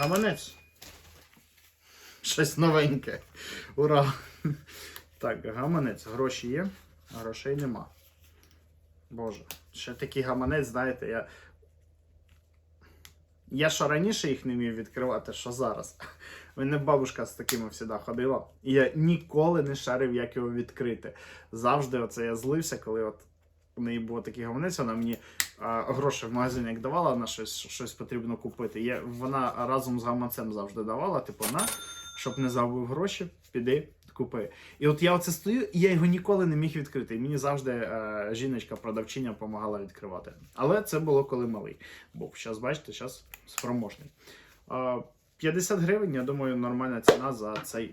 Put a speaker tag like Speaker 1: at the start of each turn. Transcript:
Speaker 1: Гаманець. Щось новеньке. Ура! Так, гаманець. Гроші є, а грошей нема. Боже, ще такий гаманець, знаєте, я. Я що раніше їх не міг відкривати, що зараз. Мене бабушка з такими завжди ходила. І я ніколи не шарив, як його відкрити. Завжди оце я злився, коли от у неї був такий гаманець, вона мені а, гроші в магазині як давала на щось, щось потрібно купити. Я, вона разом з гаманцем завжди давала, типу, на, щоб не забув гроші, піди, купи. І от я оце стою, і я його ніколи не міг відкрити. Мені завжди е, жіночка-продавчиня допомагала відкривати. Але це було коли малий. Був. Зараз, бачите, зараз спроможний. Е, 50 гривень, я думаю, нормальна ціна за цей